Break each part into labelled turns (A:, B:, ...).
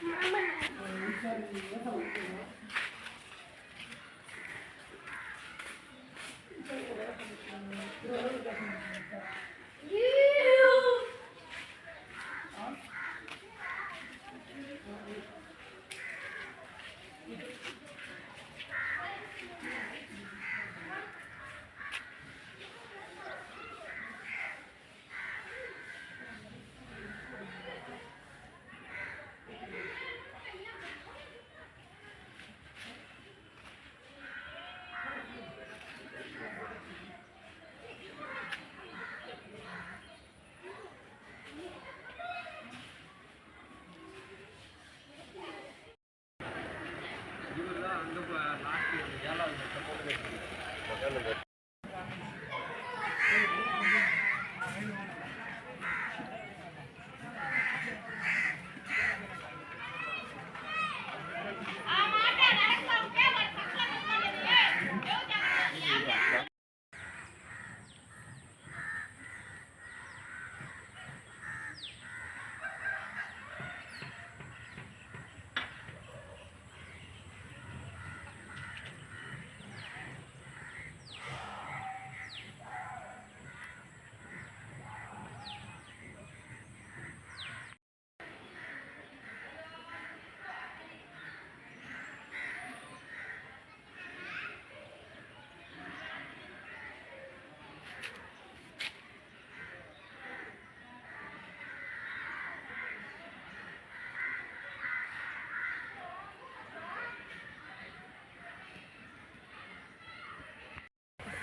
A: Thank you. வந்து ஏழாவது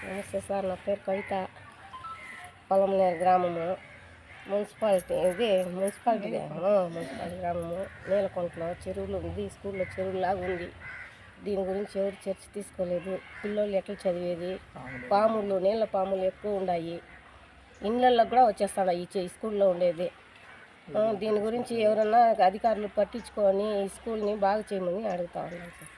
A: నమస్తే సార్ నా పేరు కవిత పొలంనేరు గ్రామము. మున్సిపాలిటీ ఇది మున్సిపాలిటీ మున్సిపాలిటీ. గ్రామము. నీలకొంటలో చెరువులు ఉంది. స్కూల్లో చెరువులాగా ఉంది. దీని గురించి ఎవరు చర్చ తీసుకోలేదు. పిల్లోళ్ళు ఎట్లా చదివేది? పాములు నీళ్ళ పాములు ఎక్కువ ఉన్నాయి ఇళ్ళల్లో కూడా వచ్చేస్తాడు? ఈ స్కూల్లో ఉండేది. దీని గురించి ఎవరన్నా అధికారులు పట్టించుకొని ఈ స్కూల్ని బాగా చేయమని అడుగుతా ఉన్నాను సార్.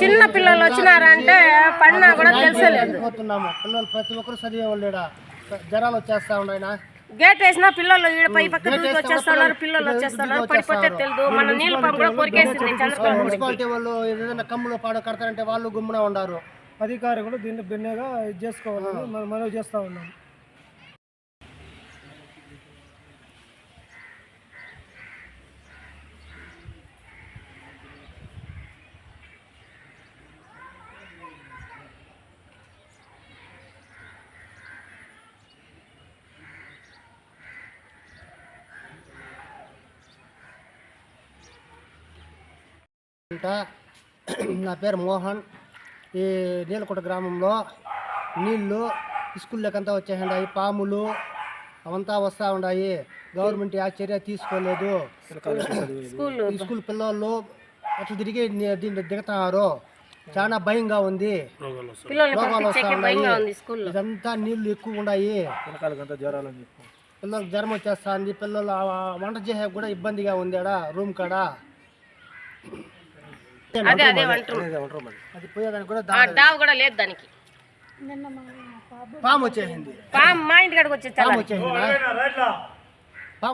A: చిన్న పిల్లలు వచ్చినారంటే పడినా కూడా తెలిసలేదు.
B: పోతున్నాము. పిల్లలు ప్రతి ఒక్కరు చదివే వాళ్ళు జ్వరాలు వచ్చేస్తా ఉన్నాయి
A: గేట్ వేసినా పిల్లలు ఈడ పై పక్క దూకి వచ్చేస్తున్నారు పిల్లలు వచ్చేస్తున్నారు పడిపోతే తెలియదు మన నీళ్ళ పంపు కూడా కొరికేసింది
B: మున్సిపాలిటీ వాళ్ళు ఏదైనా కమ్ములో పాడు కడతారంటే వాళ్ళు గుమ్మున ఉండారు.
C: అధికారులు దీన్ని భిన్నగా ఇది చేసుకోవాలని మనం మనవి చేస్తూ ఉన్నాం.
B: అంట నా పేరు మోహన్. ఈ నీలకోట గ్రామంలో నీళ్ళు స్కూల్లోకంతా వచ్చేసాయి పాములు అవంతా వస్తూ ఉన్నాయి గవర్నమెంట్ ఆ చర్య తీసుకోలేదు.
A: స్కూల్
B: పిల్లలు అట్లా తిరిగి ని- దీంట్లో దిగుతున్నారు చాలా భయంగా ఉంది. ఇదంతా నీళ్ళు ఎక్కువ ఉన్నాయి పిల్లలకు జ్వరం వచ్చేస్తుంది. పిల్లలు వంట చేసే కూడా ఇబ్బందిగా ఉంది ఆడ రూమ్ కాడ.
A: అదే అదే వంటరు.
D: అదే ఉంటారు మరి
B: అది పోయేదానికి కూడా
A: ఆ
B: దా-
A: డావ్ కూడా లేదు దానికి.
B: పాము వచ్చేసింది.
A: పాము మా ఇంటి కాడికి వచ్చేసి
B: పాము వచ్చేసిందా?